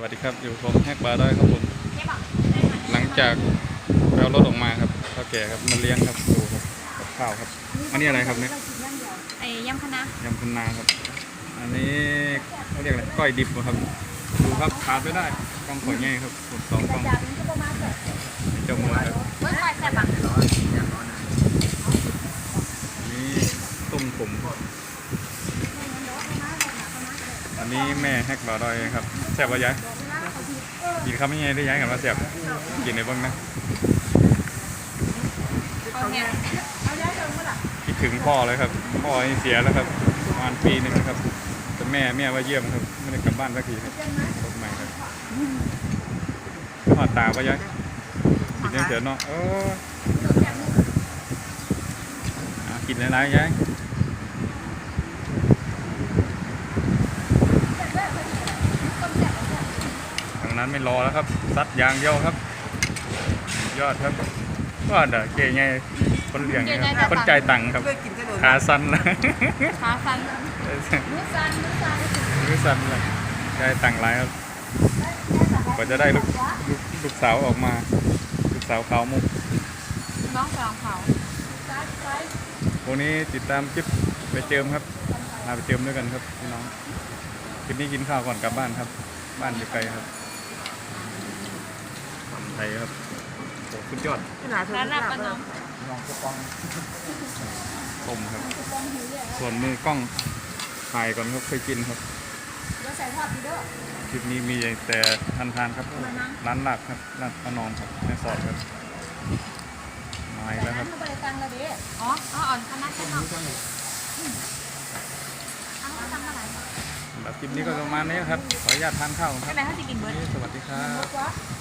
สวัสดีครับ อยู่ผมแฮกบาร์ได้ครับผม หลังจากไปเอารถออกมาครับเท่าแก่ครับมาเลี้ยงครับดูครับกับข้าวครับ อันนี้อะไรครับเนี่ยไอ้ยำคณะยำคุณนาครับ อันนี้เขาเรียกอะไรก้อยดิบเหรอครับ ดูครับขาดไม่ได้กล้องขอยง่ายครับผมสองกล้องเจ้ามือครับ เมื่อก่อนแซ่บอะ อันนี้ต้มผม อันนี้แม่แฮกบาร์ได้ครับแซ่บวะยายกินข้าวไม่ไงได้ย้ายกันมาแซ่บกินในบ้างนะเอาเนี่ยคิดถึงพ่อเลยครับ พ่อเสียแล้วครับประมาณปีหนึงครับแต่แม่แม่ว่าเยี่ยมครับไม่ได้กลับบ้านสักทีครับรถใหม่ครับหอดตาปะยายกินเฉยๆเนาะเออกินหลายๆยายทาง นั้นไม่รอแล้วครับซัดยางเดียวครับ ยอดครับว่าเด้อเก๋ไงคนเลี้ยงนี่ครับคนจ่ายตังค์ครับเคยกินขนมขาสั้นนะขาฟันมือซันมือซันมือสั้นเลยจ่ายตังค์หลายครับกว่าจะได้ลูกลูกลูกสาวออกมา ลูกสาวขาวมุกน้องสาวเขาพวกนี้ติดตามคลิปไปเจิมครับมาไปเจิมด้วยกันครับพี่น้องคลิปนี้กินข้าวก่อนกลับบ้านครับ บ้านอยู่ไกลครับทำ ไทยครับโอ้สุดยอดขนาดเธอร้านไม่รับทราปบระนว่ามลองสปองต้มครับ ส่วนมือกล้องถ่ายก่อนครับเคยกินครับเราใส่ทอดดีเด้อคลิปนี้มีแต่ทานทานๆครับ ร้านหลักครับร้านป้านอมครับแม่สอดครับมาอีกแล้วครับบริตังละเด้อ๋ออ๋ออ่อนคณะแค่นอกเอาตังมาหลายสำหรับคลิปนี้ก็ประมาณนี้ครับ ขออนุญาตทานข้าวคใช่รับไหมเขาจะกินเบิร์ดสวัสดีครับ